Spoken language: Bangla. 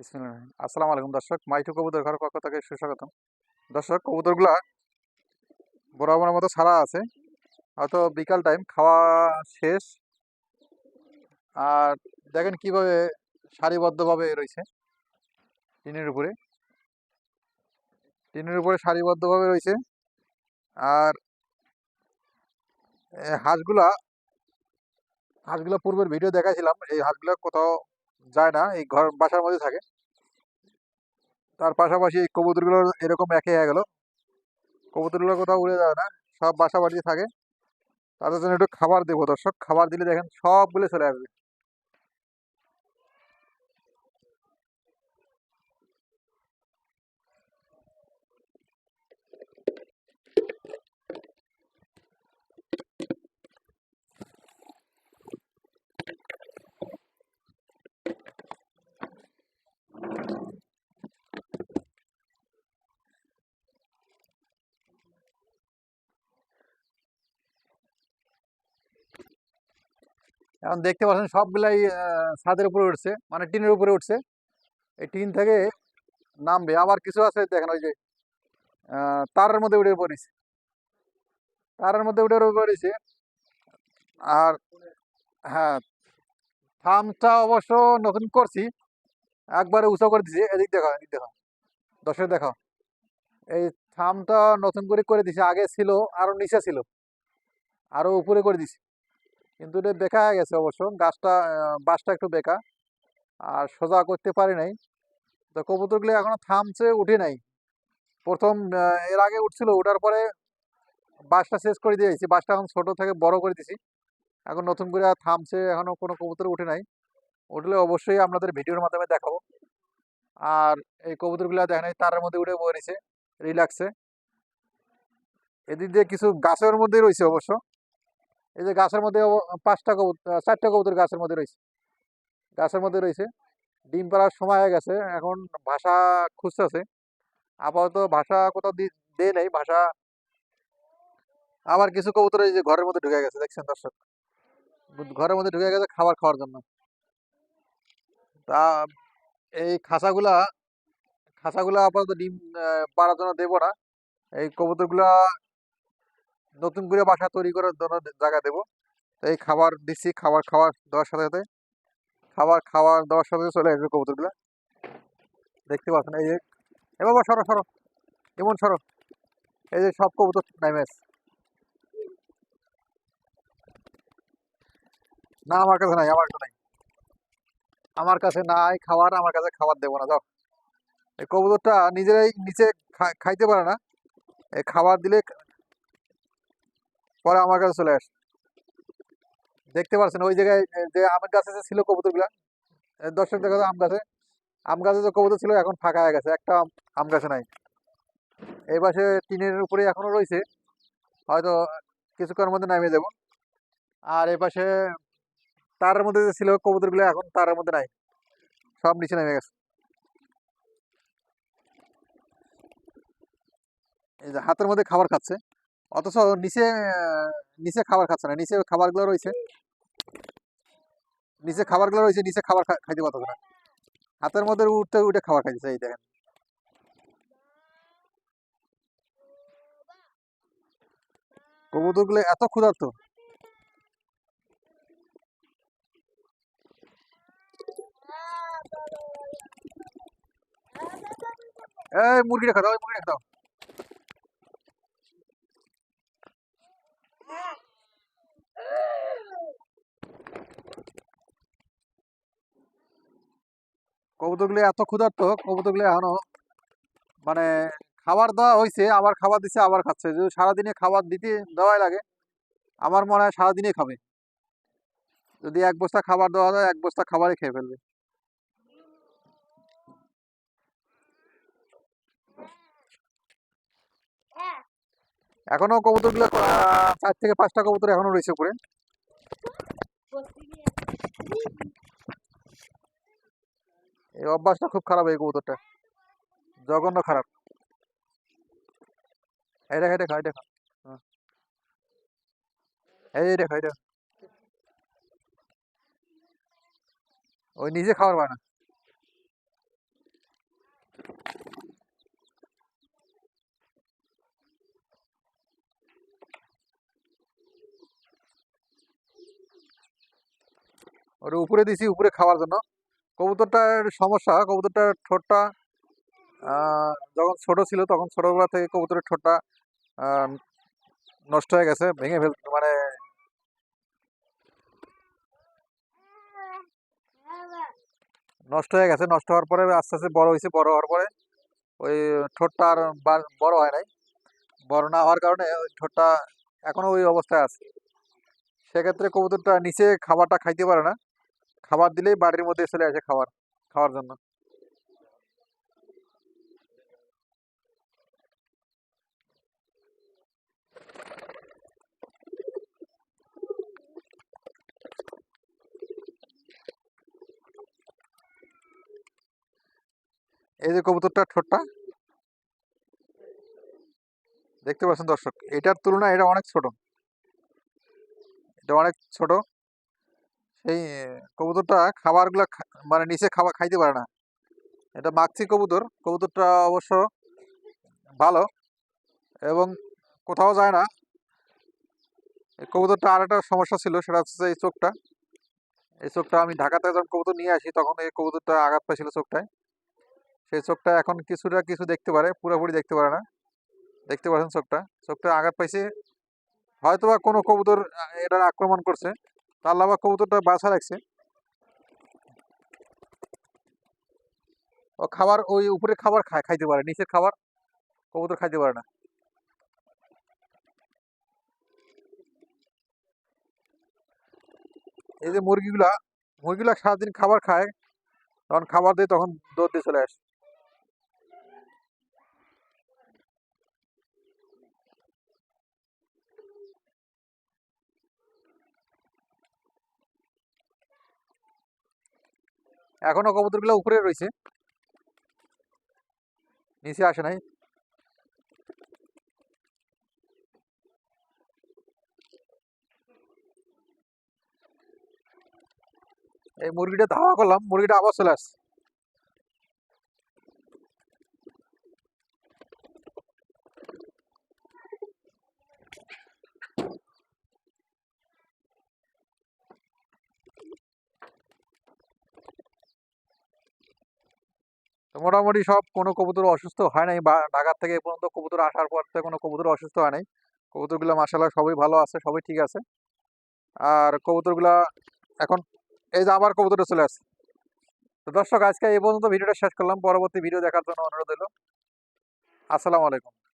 রহিম। আসসালামু আলাইকুম দর্শক মাইটু কবুতর ঘরের পক্ষ থেকে সুস্বাগতম। দর্শক, কবুতরগুলা বরাবরের মতো ছাড়া আছে। হয়তো বিকাল টাইম খাওয়া শেষ। আর দেখেন কীভাবে সারিবদ্ধভাবে রয়েছে। টিনের উপরে। টিনের উপরে সারিবদ্ধভাবে রয়েছে। আর হাঁসগুলা হাঁসগুলা পূর্বের ভিডিও দেখাইছিলাম, এই হাঁসগুলা কোথাও যায় না, এই ঘর, বাসার মধ্যে থাকে। তার পাশাপাশি এই কবুতরগুলো এরকম একে হয়ে গেল। কবুতরগুলো কোথাও উড়ে যায় না, সব বাসা বাড়িতে থাকে। তাদের জন্য একটু খাবার দেবো দর্শক। খাবার দিলে দেখেন সবগুলো চলে আসবে। এখন দেখতে পাচ্ছেন সবগুলাই ছাদের উপরে উঠছে মানে টিনের উপরে উঠছে। এই টিন থেকে নামবে। আবার কিছু আছে, দেখেন ওই যে তারের মধ্যে উঠে পড়েছে। তারের মধ্যে উঠে পড়েছে। আর হ্যাঁ থামটা অবশ্য নতুন করছি। একবারে উঁচু করে দিছি। এদিক দেখাও এদিক দেখাও দশের দেখাও এই থামটা নতুন করে করে দিছি। আগে ছিল, আরও নিচে ছিল। আরও উপরে করে দিছি। কিন্তু এটা বেঁকা হয়ে গেছে অবশ্য। গাছটা বাঁশটা একটু বেঁকা। আর সোজা করতে পারি নাই। তো কবুতরগুলো এখনও থামছে, উঠে নাই। প্রথম এর আগে উঠছিল ওঠার পরে বাঁশটা শেষ করে দিয়েছি। বাঁশটা এখন ছোটো থেকে বড় করে দিছি এখন নতুন করে আর থামছে এখনও কোনো কবুতর উঠে নাই। উঠলে অবশ্যই আপনাদের ভিডিওর মাধ্যমে দেখাবো। আর এই কবুতরগুলো দেখেন, এই তারের মধ্যে উঠে পড়েছে, রিল্যাক্সে। এদিক দিয়ে কিছু গাছের মধ্যে রয়েছে অবশ্য। এই যে গাছের মধ্যে পাঁচটা কবুতর চারটা কবুতর গাছের মধ্যে রয়েছে। গাছের মধ্যে রয়েছে। ডিম পাড়ার সময় হয়ে গেছে, এখন ভাষা খুঁজতেছে। আপাতত ভাষা কোথাও দি- নেই, ভাষা আবার কিছু কবুতর এই যে ঘরের মধ্যে ঢুকে গেছে, দেখছেন দর্শক? ঘরের মধ্যে ঢুকে গেছে খাবার খাওয়ার জন্য। তা, এই খাঁচাগুলা খাঁচাগুলা আপাতত ডিম পাড়ার জন্য দেবো না। এই কবুতরগুলা নতুন করে বাসা তৈরি করার জন্য জায়গা দেবো। তো এই খাবার দিচ্ছি খাবার খাওয়ার দেওয়ার সাথে সাথে, খাবার খাওয়ার দেওয়ার সাথে চলে আসবে কবুতরগুলা। দেখতে পাচ্ছেন, এই যে, এ বাবা, সরো সরো, এমন সরো। এই যে সব কবুতর নেমে না, আমার কাছে নাই, আমার কাছে নাই। আমার কাছে নাই খাবার আমার কাছে খাবার দেবো না, যাও। এই কবুতরটা নিজেরাই নিচে খাইতে পারে না। এই খাবার দিলে পরে আমার কাছে চলে আসে। দেখতে পাচ্ছেন ওই জায়গায় যে আমের গাছে যে ছিল কবুতরগুলা। এ, দর্শক দেখা আম গাছে। আম গাছে যে কবুতর ছিল এখন ফাঁকা হয়ে গেছে। একটা আম- গাছে নাই। এই পাশে টিনের উপরে এখনও রয়েছে। হয়তো কিছুক্ষণের মধ্যে নামিয়ে দেবো। আর এই পাশে তারের মধ্যে যে ছিল কবুতরগুলো এখন তারের মধ্যে নাই। সব নিচে নেমে গেছে। এই যে হাতের মধ্যে খাবার খাচ্ছে। অথচ নিচে নিচে খাবার খাচ্ছে না, নিচে খাবারগুলো রয়েছে। নিচে খাবারগুলো রয়েছে, নিচে খাবার খাইতে পারতো না। হাতের মধ্যে উঠতে, উঠে খাবার খাইতেছে, এই দেখেন। কবুতরগুলো এত ক্ষুধার্ত। এই মুরগিটা খাও ওই মুরগিটা খাও। কবুতরগুলো এত ক্ষুধার্ত কবুতরগুলো এখনও মানে খাবার দেওয়া হয়েছে আবার খাবার দিচ্ছে আবার খাচ্ছে। যদি সারাদিনে খাবার দিতে দেওয়াই লাগে, আমার মনে হয় সারাদিনে খাবে। যদি এক বস্তা খাবার দেওয়া যায় এক বস্তা খাবারই খেয়ে ফেলবে। এখনও কবুতরগুলো চার থেকে পাঁচটা কবুতর এখনও রয়েছে উপরে। এই অভ্যাসটা খুব খারাপ এই কবুতরটা। জঘন্য খারাপ। এই দেখা দেখা, এই দেখা। এই দেখা হ্যাঁ। এই দেখা। ওই নিজে খাওয়ার পায় না। ওর উপরে দিছি, উপরে খাওয়ার জন্য। কবুতরটার সমস্যা, কবুতরটার ঠোঁটটা যখন ছোট ছিল তখন ছোটবেলা থেকে কবুতরের ঠোঁটটা নষ্ট হয়ে গেছে, ভেঙে ফেল মানে নষ্ট হয়ে গেছে, নষ্ট হওয়ার পরে আস্তে আস্তে বড় হয়েছে, বড় হওয়ার পরে ওই ঠোঁটটা আর বড় হয় নাই। বড় না হওয়ার কারণে ওই ঠোঁটটা এখনও ওই অবস্থায় আছে। সেক্ষেত্রে কবুতরটা নিচে খাবারটা খাইতে পারে না। খাবার দিলেই বাড়ির মধ্যে চলে আসে খাবার, খাওয়ার জন্য। এই যে কবুতরটার ঠোঁটটা, দেখতে পাচ্ছেন দর্শক, এটার তুলনায় এটা অনেক ছোট। এটা অনেক ছোট। সেই, কবুতরটা খাবারগুলো মানে নিচে খাবার খাইতে পারে না। এটা মাক্সি কবুতর। কবুতরটা অবশ্য ভালো এবং কোথাও যায় না। কবুতরটা আর একটা সমস্যা ছিল, সেটা হচ্ছে এই চোখটা। এই চোখটা আমি ঢাকাতে যখন কবুতর নিয়ে আসি, তখন এই কবুতরটা আঘাত পাইছিল চোখটায়। সেই চোখটা এখন কিছুটা কিছু দেখতে পারে, পুরোপুরি দেখতে পারে না। দেখতে পাচ্ছেন চোখটা। চোখটা আঘাত পাইছে। হয়তোবা কোনো কবুতর এটার আক্রমণ করছে। আল্লাহ পাক কবুতরটা বাছা রাখছে। ও খাবার ওই উপরে খাবার খায় খাইতে পারে, নিচের খাবার কবুতর খাইতে পারে না। এই যে মুরগিগুলা মুরগিগুলা সারাদিন খাবার খায় তখন খাবার দিয়ে তখন দৌড় দিয়ে চলে আসে। এখনও কবুতরগুলো উপরে রয়েছে। নিচে আসে নাই। এই মুরগিটা ধাওয়া করলাম, মুরগিটা আবার চলে আসছে। মোটামুটি সব কোনো কবুতর অসুস্থ হয় নাই বা ঢাকার থেকে এ পর্যন্ত কবুতর আসার পর থেকে কোনো কবুতর অসুস্থ হয় নাই। কবুতরগুলো মাসাল্লাহ সবই ভালো আছে, সবই ঠিক আছে। আর কবুতরগুলা এখন এই যে আবার কবুতরটা চলে আসছে। তো দর্শক, আজকে এই পর্যন্ত ভিডিওটা শেষ করলাম। পরবর্তী ভিডিও দেখার জন্য অনুরোধ হলো আসসালামু আলাইকুম।